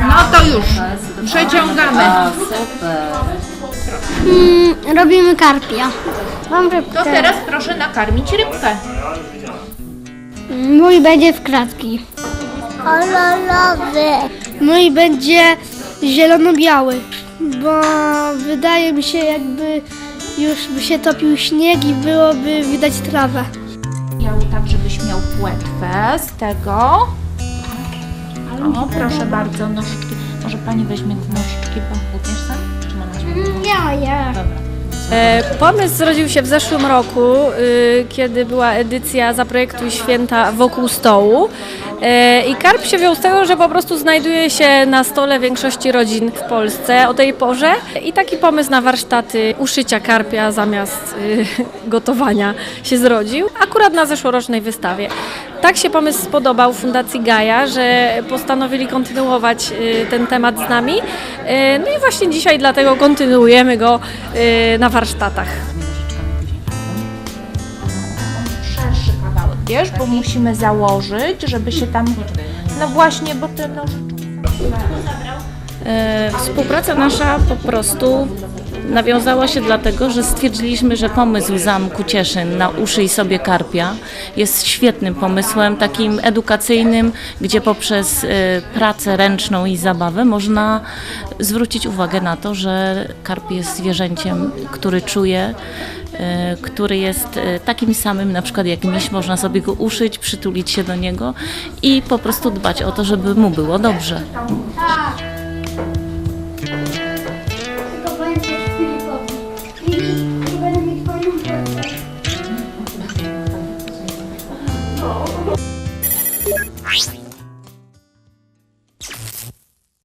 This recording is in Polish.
No to już. Przeciągamy. Mm, robimy karpia. Mam rybkę. To teraz proszę nakarmić rybkę. Mój będzie w kratki. Mój będzie zielono-biały, bo wydaje mi się jakby już by się topił śnieg i byłoby widać trawę. Biały tak, żebyś miał płetwę z tego. O, proszę bardzo, nożyczki. Może pani weźmie te nożyczki, pan utniesz sam? Czy mama ci Ja, ja. E, Pomysł zrodził się w zeszłym roku, y, kiedy była edycja Zaprojektuj Święta wokół stołu. E, I karp się wziął z tego, że po prostu znajduje się na stole większości rodzin w Polsce o tej porze. I taki pomysł na warsztaty uszycia karpia zamiast y, gotowania się zrodził, akurat na zeszłorocznej wystawie. Tak się pomysł spodobał Fundacji Gaja, że postanowili kontynuować y, ten temat z nami. Y, No i właśnie dzisiaj dlatego kontynuujemy go y, na warsztatach. Wiesz, bo musimy założyć, żeby się tam... No właśnie, bo te nożyczki... E, Współpraca nasza po prostu nawiązała się dlatego, że stwierdziliśmy, że pomysł Zamku Cieszyn na Uszyj sobie karpia jest świetnym pomysłem, takim edukacyjnym, gdzie poprzez e, pracę ręczną i zabawę można zwrócić uwagę na to, że karp jest zwierzęciem, który czuje, który jest e, takim samym na przykład jak miś, można sobie go uszyć, przytulić się do niego i po prostu dbać o to, żeby mu było dobrze. Tylko powiem